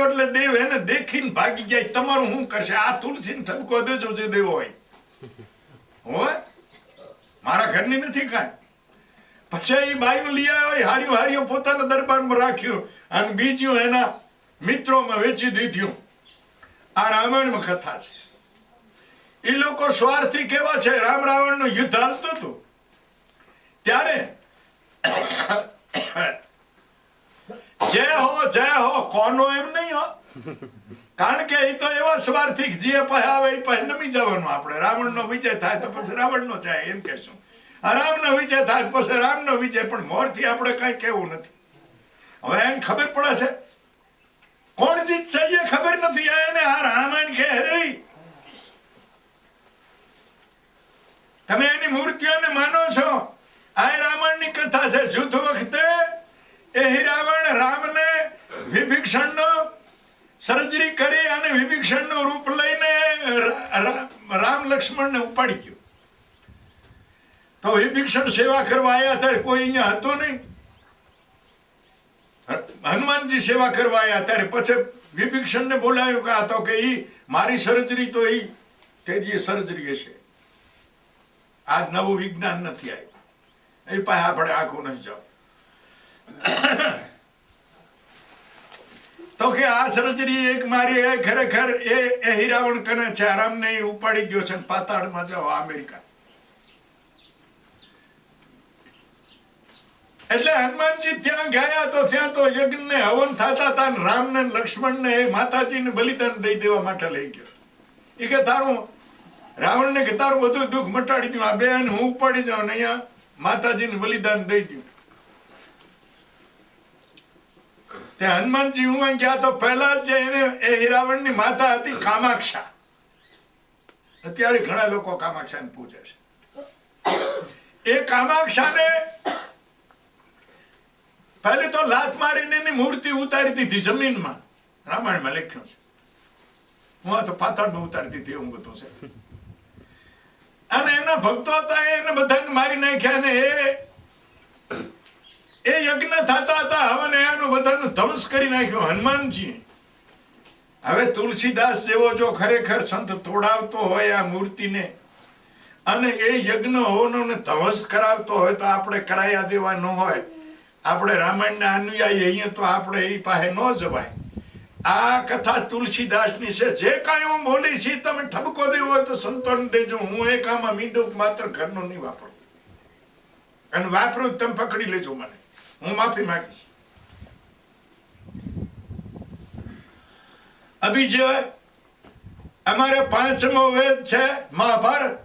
આવ્યો એટલે દેવ એને દેખીને ભાગી જાય. તમારું શું કરશે? આ તુલસીને ઠપકો દેજો જે દેવો હોય હોય મારા ઘરની નથી કાંઈ. પછી એ બાઈબલ લઈ આવ્યો હાર્યું હાર્યું પોતાના દરબારમાં રાખ્યું અને બીજું એના મિત્રોમાં વેચી દીધું. આ રામાયણમાં કથા છે. એ લોકો સ્વાર્થી કેવા છે? રામ રાવણનું યુદ્ધ હાલતું હતું. ત્યારે જય હો, કોનો એમ નહીં હો? કારણ કે એ તો એવા સ્વાર્થી જે પાસે એ પાસે નમી જવાનું આપણે. રાવણનો વિજય થાય તો પછી રાવણનો જાય, એમ કહેશું. રામનો વિજય થાય પછી રામનો વિજય, પણ મોરથી આપણે કઈ કહેવું નથી. હવે એને ખબર પડે છે? કોણ જીતશે એ ખબર નથી. એને આ રામાયણ કે રે. તમે એની મૂર્તિઓને માનો છો? આ ની કથા છે જુદ વખતે એ રાવણ રામને વિભીષણનો સર્જરી કરી અને વિભીષણનું રૂપ લઈને રામ લક્ષ્મણને ઉપાડી ગયો. તો વિભીક્ષણ સેવા કરવા આવ્યા ત્યારે કોઈ અહીંયા હતો નહીં. હનુમાનજી સેવા કરવા આવ્યા ત્યારે પછી વિભીક્ષણને બોલાવ્યું કે આ તો કે ઈ મારી સર્જરી તો ઈ તેજી સર્જરી હશે. આ નવું વિજ્ઞાન નથી આવ્યું. એ પાસે આપણે આખું નથી જાવ તો કે આ સર્જરી એક મારી એ ખરેખર એ એ હીરાવણ કને છે, આરામને એ ઉપાડી ગયો છે પાતાળમાં જાઓ અમેરિકા. એટલે હનુમાનજી ત્યાં ગયા તો ત્યાં તો યજ્ઞ ને હવન થતા હતા ને લક્ષ્મણ ને એ માતાજીને બલિદાન દઈ દેવા માટે લઈ ગયો. એ કે તારું રાવણ ને કે તારું બધું દુઃખ મટાડી દઉં, આ બેન હું ઉપાડી જાઉં ને અહીંયા માતાજીને બલિદાન દઈ દઉં. તે હનુમાનજી હું ગયા તો પહેલા જ એને એ રાવણની માતા હતી, કામાક્ષા. અત્યારે ઘણા લોકો કામાક્ષાને પૂજે છે. એ કામાક્ષાને પહેલે તો લાત મારીને એની મૂર્તિ ઉતારી દીધી જમીનમાં. રામાયણમાં લખ્યું છે. હું તો પાતાળમાં ઉતારી દીધી એવું બધું છે. અને એના ભક્તો હતા એને બધાને મારી નાખ્યા ને એ એ યજ્ઞ થતા હતા હવન એનું બધાનું ધ્વંસ કરી નાખ્યું હનુમાનજી. હવે તુલસીદાસ જેવો જો ખરેખર સંત તોડાવતો હોય આ મૂર્તિને, અને એ યજ્ઞ હોવાનો ધ્વંસ કરાવતો હોય તો આપણે કરાયા દેવા ન હોય. આપણે રામાયણના અનુયાયી, અહીંયા તો આપણે એ પાસે ન જવાય. આ કથા તુલસીદાસની છે. જે કાંઈ હું બોલી છી તમે ઠબકો દેવો તો સંતોન દેજો. હું એક આમાં મીંડું માત્ર ઘરનું નહીં વાપરું. અને વાપરું તમે પકડી લેજો મને. હું માફી માંગીશ. અભિજય અમારે પાંચમો વેદ છે, મહાભારત.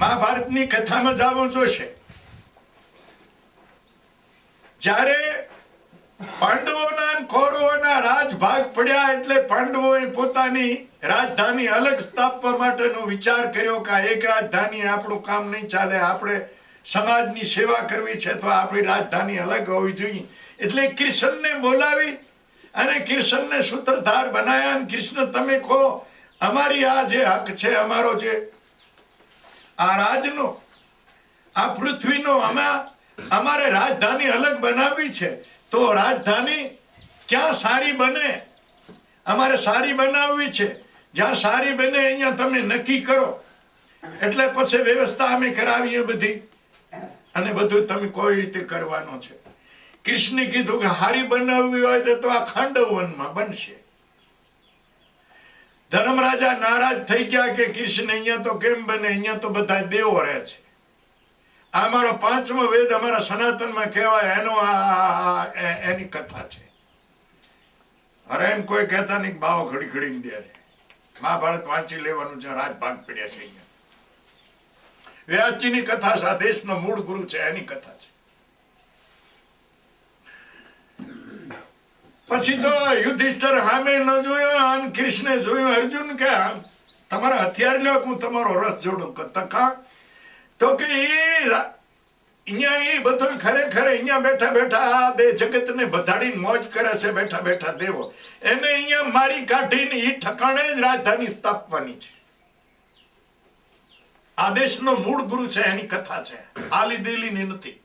મહાભારતની કથામાં જવું જોશે જ્યારે પાંડવોના કૌરવોના રાજ ભાગ પડ્યા એટલે પાંડવોએ પોતાની રાજધાની અલગ સ્થાપવા માટેનો વિચાર કર્યો કે એક રાજધાની આપણું કામ નહીં ચાલે, આપણે સમાજની સેવા કરવી છે તો આપણી રાજધાની અલગ હોવી જોઈએ. એટલે કૃષ્ણને બોલાવી અને કૃષ્ણને સૂત્રધાર બનાયા અને કૃષ્ણ, તમે કહો, અમારી આ જે હક છે, અમારો જે આ રાજનો, આ પૃથ્વીનો અમે અમારે રાજધાની અલગ બનાવવી છે, તો રાજધાની ક્યાં સારી બને? અમારે સારી બનાવવી છે. જ્યાં સારી બને, અહીંયા તમે નક્કી કરો. એટલે પછી વ્યવસ્થા અમે કરાવીએ બધી. અને બધું તમે કોઈ રીતે કરવાનો છે? કૃષ્ણે કીધું કે હારી બનાવવી હોય તો આ ખાંડવવનમાં બનશે. ધર્મરાજા નારાજ થઈ ગયા કે કૃષ્ણ અહીંયા તો કેમ બને? અહીંયા તો બધા દેવો રહે છે. આ મારો પાંચમો વેદ અમારા સનાતનમાં કહેવાય, એનો આ- એની કથા છે. અરે એમ કોઈ કહેતા નહીં બાવો ઘડી ઘડી દે. મહાભારત વાંચી લેવાનું છે રાજભાગ પડ્યા છે અહીંયા. વ્યાસજીની કથા આ મૂળ ગુરુ છે, એની કથા છે. પછી તો યુધિષ્ઠર સામે ન જોયો અને કૃષ્ણે જોયું, અર્જુન, કે તમારા હથિયાર લ્યો હું તમારો રસ જોડું તકા તો કે એ અહીંયા એ બધું ખરેખર અહીંયા બેઠા બેઠા બે જગતને બધાડીને મોજ કરે છે, બેઠા બેઠા દેવો. એને અહીંયા મારી કાઢીને એ ઠકાણે જ રાજધાની સ્થાપવાની છે. આ દેશનો મૂળ ગુરુ છે, એની કથા છે. આ લીધેલીની નથી.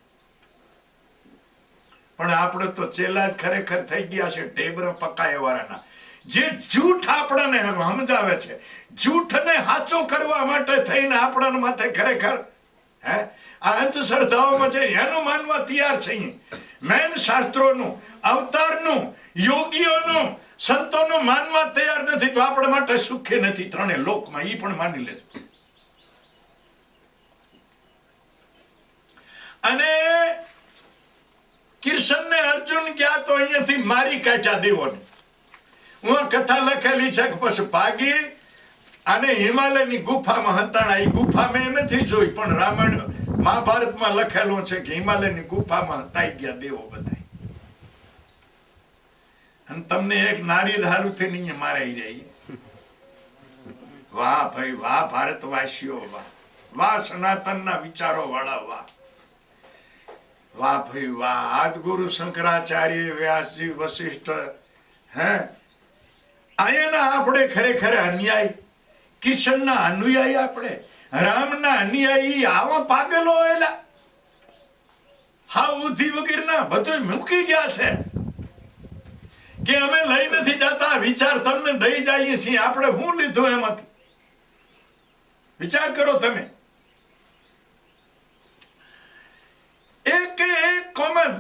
પણ આપણે તો ચેલા જ ખરેખર થઈ ગયા છે, ઢેબરા પકાય વાળાના જે જૂઠ આપણને સમજાવે છે, જૂઠને સાચો કરવા માટે થઈને આપણા માથે ખરેખર, હે? આ અંધશ્રદ્ધાઓમાં છે, એનું માનવા તૈયાર છે મેન શાસ્ત્રોનું, અવતારનું, યોગીઓનું, સંતોનું માનવા તૈયાર નથી, તો આપણા માટે સુખી નથી. ત્રણે લોકમાં એ પણ માની લેજો. અને કિર્શનને અર્જુન ગયા તો અહીંયાથી મારી કાઢ્યા દેવો હું કથા લખેલી છે પછી ભાગી અને હિમાલયની ગુફામાં હંતાણા. એ ગુફા મેં નથી જોઈ, પણ રામાયણ મહાભારતમાં લખેલું છે કે હિમાલયની ગુફામાં હતા ગયા દેવો બધા અને તમને એક નારી થી નહીં મારાઈ જાય. વાહ ભાઈ, વાહ, ભારતવાસીઓ, વાહ. વાહ સનાતનના વિચારો વાળા વાહ. વાહ ભાઈ વાહ આદગુરુ શંકરાચાર્ય વ્યાસજી વશિષ્ઠ, હે? આયાના આપણે ખરેખર અન્યાય, કિશનના અનુયાયી આપણે, રામના અન્યાયી આવા પાગલો એલા. હા બુદ્ધિ વગેરેના બધું મૂકી ગયા છે. કે અમે લઈ નથી જતા, વિચાર તમને દઈ જઈએ છીએ, આપણે હું લીધું એમાંથી? વિચાર કરો તમે એક કે એક કોમે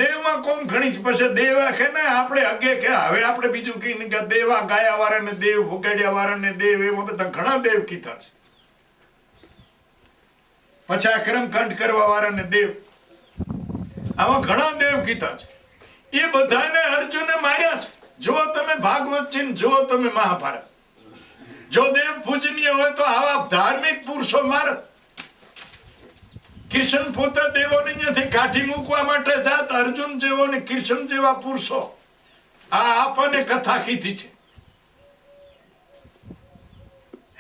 કોમ પછી દેવા કે ને, આપણે અગે કે હવે આપણે બીજું કઈ કે દેવા ગાયા વાળાને દેવ ભૂગાડ્યા વાળાને દેવ, એમાં બધા ઘણા દેવ કીધા છે. પછી આ કર્મકાંડ કરવા વાળાને દેવ, આવા ઘણા દેવ કીધા છે. એ બધાને અર્જુને માર્યા છે. જો તમે ભાગવત ચિહ્ન જો તમે મહાભારત. જો દેવ પૂજનીય હોય તો આવા ધાર્મિક પુરુષો મારત. કિશન પોતે દેવોની અહીંયાથી કાઢી મૂકવા માટે જાત અર્જુન જેવો ને કિશન જેવા પુરુષો. આ આપણને કથા કીધી છે.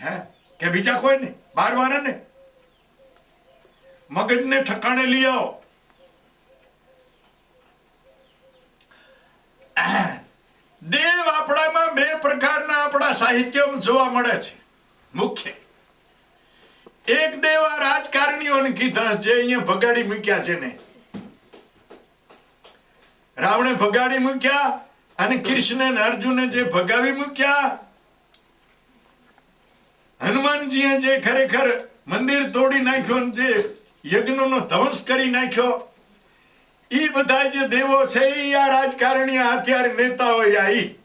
હે? કે બીજા કોઈ નહીં બાર વાર ને મગજને ઠકાણે લઈ આવો. દેવ આપણામાં બે પ્રકારના આપણા સાહિત્યમાં જોવા મળે છે. મુખ્ય. એક દેવ રાજકારણીઓને કીધા જે અહીંયા ભગાડી મૂક્યા છે ને. રાવણે ભગાડી મૂક્યા અને કૃષ્ણ અને અર્જુને જે ભગાવી મૂક્યા. હનુમાનજીએ જે ખરેખર મંદિર તોડી નાખ્યો જે યજ્ઞનો ધ્વંસ કરી નાખ્યો એ બધા જે દેવો છે, ઈ આ રાજકારણી અત્યારે નેતાઓ રહ્યા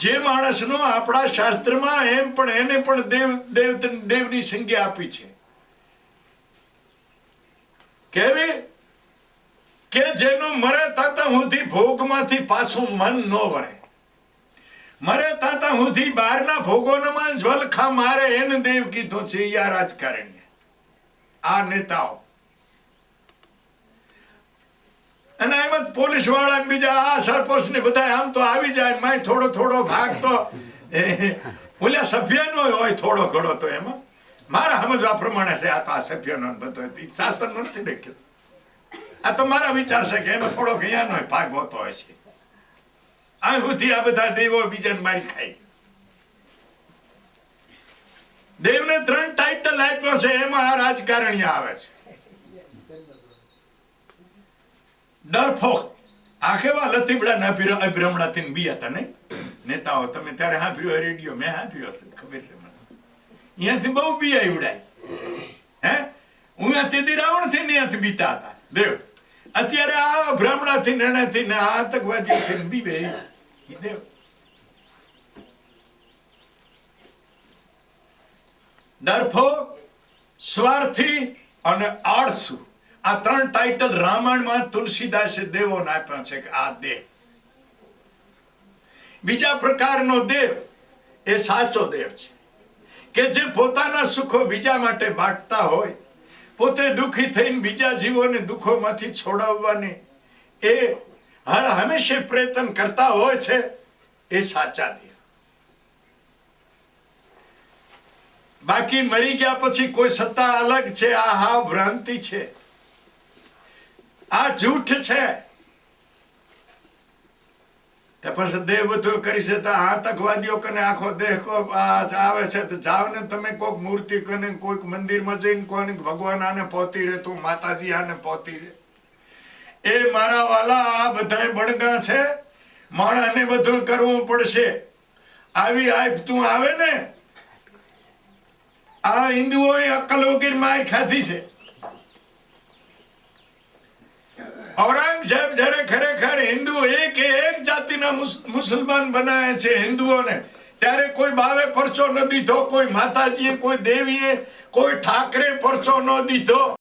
જે માણસનો આપણા શાસ્ત્રમાં એમ પણ એને પણ દેવ દેવ દેવની સંજ્ઞા આપી છે. કેવી? કે જેનો મરે તાતા સુધી ભોગમાંથી પાછું મન ન વળે. મરે તાતા સુધી બહારના ભોગોનમાં જ્વલખા મારે એને દેવ કીધું છે યા રાજકારણીએ. આ નેતાઓ. અને એમ જ પોલીસવાળા બીજા આ સરપંચ ને બધા આમ તો આવી જાય, માય થોડો થોડો ભાગ તો ઓલા સભ્યનો હોય થોડો ઘણો તો એમાં. મારા સમજવા પ્રમાણે છે આ તો આ સભ્યનો બધો શાસ્ત્રનો નથી લખ્યો. આ તો મારા વિચાર છે કે એમાં થોડો અહીંયાનો ભાગ હોતો હોય છે. આ સુધી આ બધા દેવો બીજાને મારી ખાઈ દેવને ત્રણ ટાઇટલ આપ્યો છે, એમાં આ રાજકારણી આવે છે. ડરફોક આખેવા લતીબડા ના અભિરમણા થી બી હતા નહીં? નેતાઓ, તમે ત્યારે હાંભળ્યો રેડિયો, મેં હાંભળ્યો છે ખબર છે મને. અહીંયાથી બહુ બી આવડાય હે? હું તેથી રાવણથી અહીંયાથી બીતા હતા. દેવ, અત્યારે આ બ્રાહ્મણા થી નણા થી ને આ આતંકવાદીઓ થી બીવે બે દેવ. ડરફોક સ્વાર્થી અને આળસુ. આ ત્રણ ટાઇટલ રામાયણમાં તુલસીદાસે દેવોને આપ્યા છે કે આ દેવ. બીજા પ્રકારનો દેવ એ સાચો દેવ છે કે જે પોતાના સુખો બીજા માટે બાંટતા હોય, પોતે દુઃખી થઈને બીજા જીવોને દુઃખોમાંથી છોડાવવાની એ હર હંમેશા પ્રયત્ન કરતા હોય છે એ સાચા દેવ. બાકી મરી ગયા પછી કોઈ સત્તા અલગ છે, આ હા ભ્રાંતિ છે. આ જૂઠ છે. તે પછી દેહ બધું કરી છે તો આતંકવાદીઓ કને આખો દેહ આવે છે. તો જાવ ને તમે કોઈક મૂર્તિ કને કોઈક મંદિરમાં જઈને કોને ભગવાન આને પોતી રહે, તું માતાજી આને પોતી રહે. એ મારા વાલા આ બધા બળગા છે. માણસને બધું કરવું પડશે. આવી આઈફ તું આવે ને, આ હિન્દુઓએ અક્કલ વગર માર ખાધી છે. ઔરંગઝેબ જ્યારે ખરેખર હિન્દુ એક એક જાતિના મુસ- મુસલમાન બનાવે છે હિન્દુઓને, ત્યારે કોઈ બાવે પરચો ન દીધો, કોઈ માતાજીએ, કોઈ દેવીએ, કોઈ ઠાકરે પરચો ન દીધો.